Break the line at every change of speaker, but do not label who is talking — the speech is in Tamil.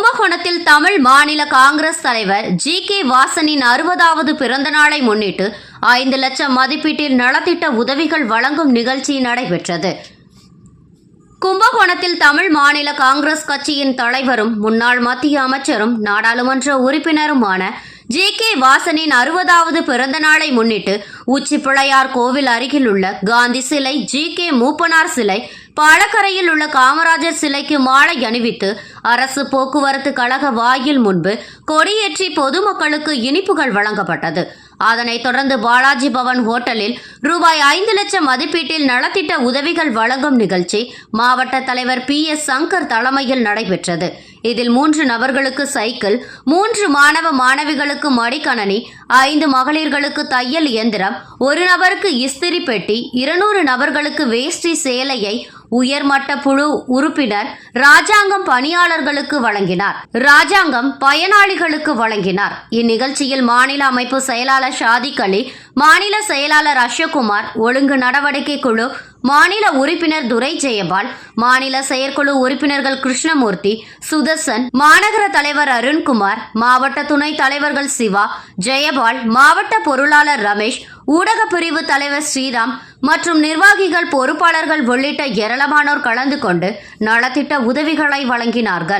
கும்பகோணத்தில் தமிழ் மாநில காங்கிரஸ் தலைவர் ஜி கே வாசனின் அறுபதாவது பிறந்த நாளை முன்னிட்டு ஐந்து லட்சம் மதிப்பீட்டில் நலத்திட்ட உதவிகள் வழங்கும் நிகழ்ச்சி நடைபெற்றது. கும்பகோணத்தில் தமிழ் மாநில காங்கிரஸ் கட்சியின் தலைவரும் முன்னாள் மத்திய அமைச்சரும் நாடாளுமன்ற உறுப்பினருமான ஜே கே வாசனின் அறுபதாவது பிறந்த நாளை முன்னிட்டு உச்சி பிள்ளையார் கோவில் அருகில் உள்ள காந்தி சிலை ஜி கே மூப்பனார் சிலை பாலக்கரையில் உள்ள காமராஜர் சிலைக்கு மாலை அணிவித்து அரசு போக்குவரத்து கழக வாயில் முன்பு கொடியேற்றி பொதுமக்களுக்கு இனிப்புகள் வழங்கப்பட்டது. அதனைத் தொடர்ந்து பாலாஜி பவன் ஹோட்டலில் ரூபாய் ஐந்து லட்சம் மதிப்பீட்டில் நலத்திட்ட உதவிகள் வழங்கும் நிகழ்ச்சி மாவட்ட தலைவர் பி எஸ் சங்கர் தலைமையில் நடைபெற்றது. இதில் மூன்று நபர்களுக்கு சைக்கிள் மூன்று மாணவ மாணவிகளுக்கு மடிக்கணனி ஐந்து மகளிர்களுக்கு தையல் இயந்திரம் ஒரு நபருக்கு இஸ்திரி பெட்டி இருநூறு நபர்களுக்கு வேஷ்டி சேலையை உயர்மட்ட குழு உறுப்பினர் ராஜாங்கம் பணியாளர்களுக்கு வழங்கினார். ராஜாங்கம் பயனாளிகளுக்கு வழங்கினார். இந்நிகழ்ச்சியில் மாநில அமைப்பு செயலாளர் ஷாதிக் அலி மாநில செயலாளர் அசோக்குமார் ஒழுங்கு நடவடிக்கை குழு மாநில உறுப்பினர் துரை ஜெயபால் மாநில செயற்குழு உறுப்பினர்கள் கிருஷ்ணமூர்த்தி சுதர்சன் மாநகர தலைவர் அருண்குமார் மாவட்ட துணைத் தலைவர்கள் சிவா ஜெயபால் மாவட்ட பொருளாளர் ரமேஷ் ஊடக பிரிவு தலைவர் ஸ்ரீராம் மற்றும் நிர்வாகிகள் பொறுப்பாளர்கள் உள்ளிட்ட ஏராளமானோர் கலந்து கொண்டு நலத்திட்ட உதவிகளை வழங்கினார்கள்.